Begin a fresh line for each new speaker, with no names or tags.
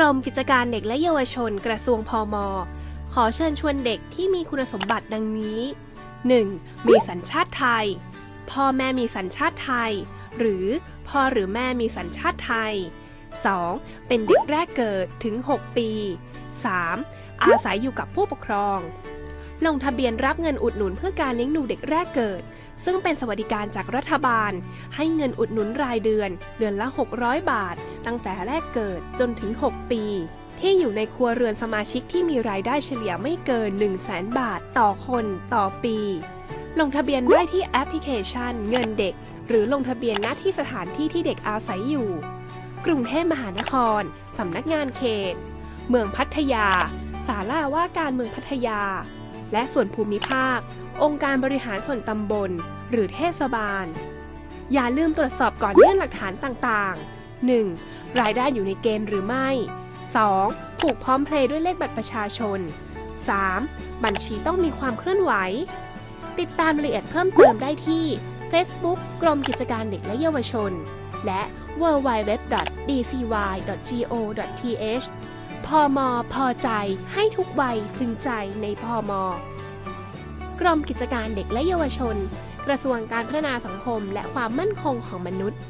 รมกิจการเด็กและเยาวชนกระทรวงพมขอเชิญชวนเด็กที่มีคุณสมบัติดังนี้ 1. มีสัญชาติไทย พ่อแม่มีสัญชาติไทย หรือพ่อหรือแม่มีสัญชาติไทย 2. เป็นเด็กแรกเกิดถึง 6 ปี 3. อาศัยอยู่กับผู้ปกครอง ลงทะเบียนรับเงินอุดหนุนเพื่อการเลี้ยงดูเด็กแรกเกิด ซึ่งเป็นสวัสดิการจากรัฐบาล ให้เงินอุดหนุนรายเดือน เดือนละ 600 บาท ตั้งแต่แรกเกิดจนถึง 6 ปี ที่อยู่ในครัวเรือนสมาชิกที่มีรายได้เฉลี่ยไม่เกิน 1 0 0 0 0แบาทต่อคนต่อปี ลงทะเบียนได้ที่แอปพลิเคชันเงินเด็ก หรือลงทะเบียนณที่สถานที่ที่เด็กอาศัยอยู่ กรุงเทพมหานคร สำนักงานเขต เมืองพัทยา ศาลาว่าการเมืองพัทยา และส่วนภูมิภาค องค์การบริหารส่วนตำบล หรือเทศบาลอย่าลืมตรวจสอบก่อนยื่นหลักฐานต่างๆ 1. รายได้อยู่ในเกณฑ์หรือไม่ 2. ผูกพร้อมเพลย์ด้วยเลขบัตรประชาชน 3. บัญชีต้องมีความเคลื่อนไหว ติดตามรายละเอียดเพิ่มเติมได้ที่ Facebook กรมกิจการเด็กและเยาวชน และ www.dcy.go.th พอมอพอใจให้ทุกวัยพึงใจในพอมอกรมกิจการเด็กและเยาวชน กระทรวงการพัฒนาสังคมและความมั่นคงของมนุษย์